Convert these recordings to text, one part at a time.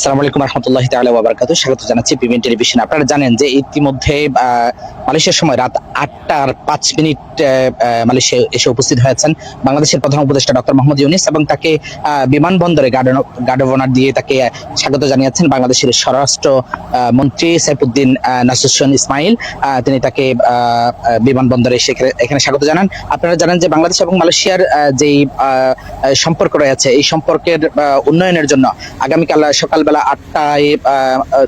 আসসালামু আলাইকুম রহমতুল্লাহ তাআলা ওয়া স্বাগত জানাচ্ছি পিবিএন টেলিভিশন। আপনারা জানেন যে ইতিমধ্যে মালয়েশিয়ার সময় রাত আটটার পাঁচ মিনিট মালয়েশিয়া এসে উপস্থিত হয়েছেন বাংলাদেশের প্রধান উপদেষ্টা ডক্টর মোহাম্মদ ইউনিস এবং তাকে বিমানবন্দরে গার্ড অফ অনার দিয়ে তাকে স্বাগত জানিয়েছেন বাংলাদেশের স্বরাষ্ট্র মন্ত্রী সাইফুদ্দিন নাসুসন ইসমাইল। তিনি তাকে বিমানবন্দরে এসে এখানে- স্বাগত জানান। আপনারা জানেন যে বাংলাদেশ এবং মালয়েশিয়ার যেই সম্পর্ক রয়েছে, এই সম্পর্কের উন্নয়নের জন্য আগামীকাল সকালবেলা আটটায়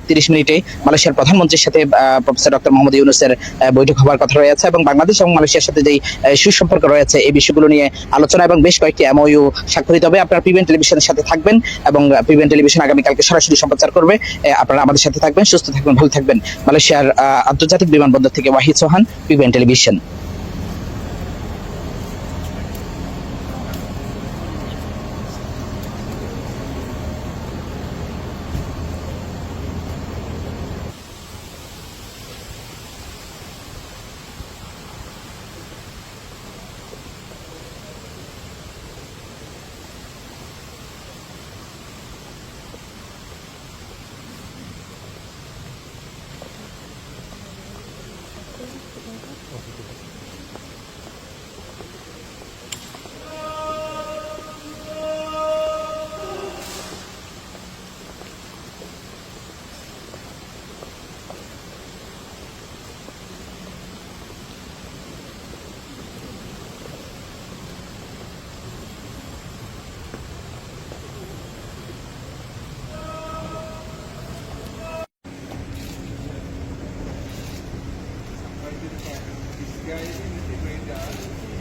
তিরিশ মিনিটে মালয়েশিয়ার প্রধানমন্ত্রীর সাথে প্রফেসর ডক্টর মোহাম্মদ ইউনুসের বৈঠক হওয়ার কথা রয়েছে এবং বাংলাদেশ এবং মালয়েশিয়ার সাথে যেই সুসম্পর্ক রয়েছে এই বিষয়গুলো নিয়ে আলোচনা এবং বেশ কয়েকটি এমওইউ স্বাক্ষরিত হবে। আপনারা পিবিএন টেলিভিশনের সাথে থাকবেন এবং পিবিএন টেলিভিশন আগামীকালকে সরাসরি সম্প্রচার করবে। আপনারা আমাদের সাথে থাকবেন, সুস্থ থাকবেন, ভালো থাকবেন। মালয়েশিয়ার আন্তর্জাতিক বিমানবন্দর থেকে Wahid Sohan PBN television. あっそうか。this guy is a great guy.